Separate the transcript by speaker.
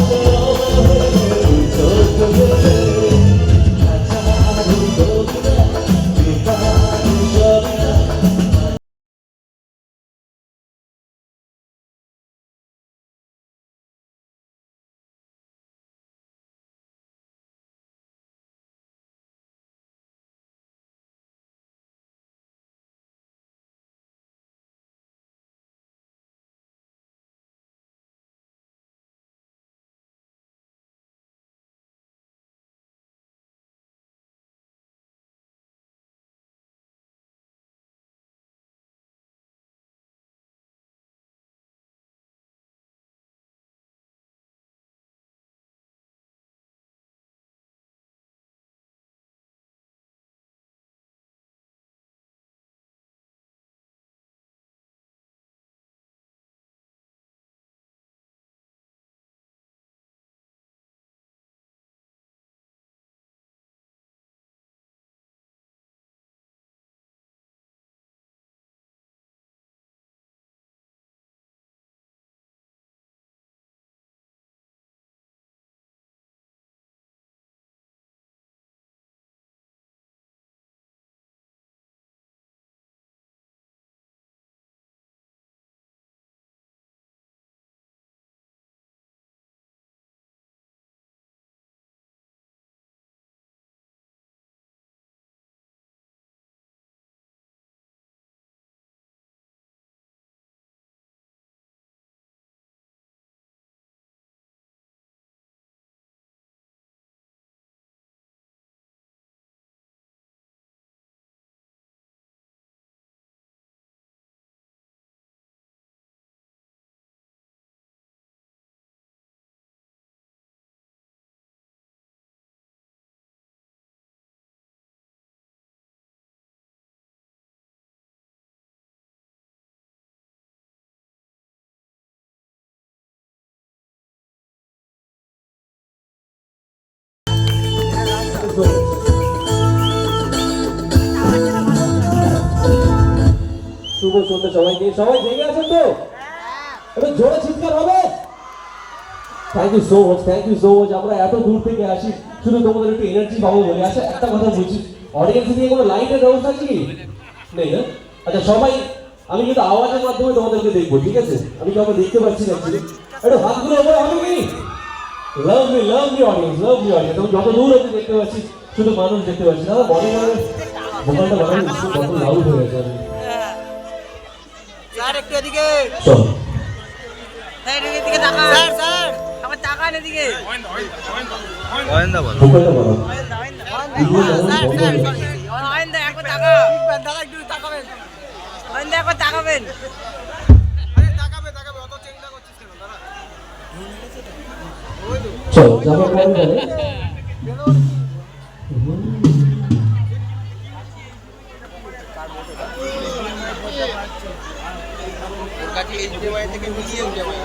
Speaker 1: Oh. শুভ সন্ধ্যা সবাইকে সবাই জেগে আছেন তো? এবার জোরে চিৎকার হবে। Thank you so much thank you so much আমরা এত দূর থেকে আসি, শুধু তোমাদের একটু এনার্জি পাবো বলে। আচ্ছা একটা কথা বলছি। অডিয়েন্স দিয়ে কোনো লাইটের ব্যবস্থা কি? নেই, না? আচ্ছা সবাই, আমি কিন্তু আওয়াজের মাধ্যমে তোমাদেরকে দেখব, ঠিক আছে? আমি কাউকে দেখতে পাচ্ছি না। একটু। হাতগুলো ওপরে হবে কি? Lovely lovely audience lovely audience আমি যত দূর অব্দি দেখতে পাচ্ছি, শুধু মানুষ দেখতে পাচ্ছি না বডি ভোকালটা বানানো লাউড হয়ে গেছে।
Speaker 2: একটু এদিকে।
Speaker 1: চল
Speaker 2: স্যার এদিকে এদিকে তাকান। Sir sir. আমার তাকান এদিকে।
Speaker 3: গোয়েন্দা বল।
Speaker 2: স্যার স্যার অয়েন্দা একবার তাকা দাদা একটু তাকাবেন। অয়েন্দা একবার তাকাবেন।
Speaker 1: চল যাব পরে। বলে
Speaker 3: ওর কাছে এইচডিএমআই থেকে নিয়ে এইচডিএমআই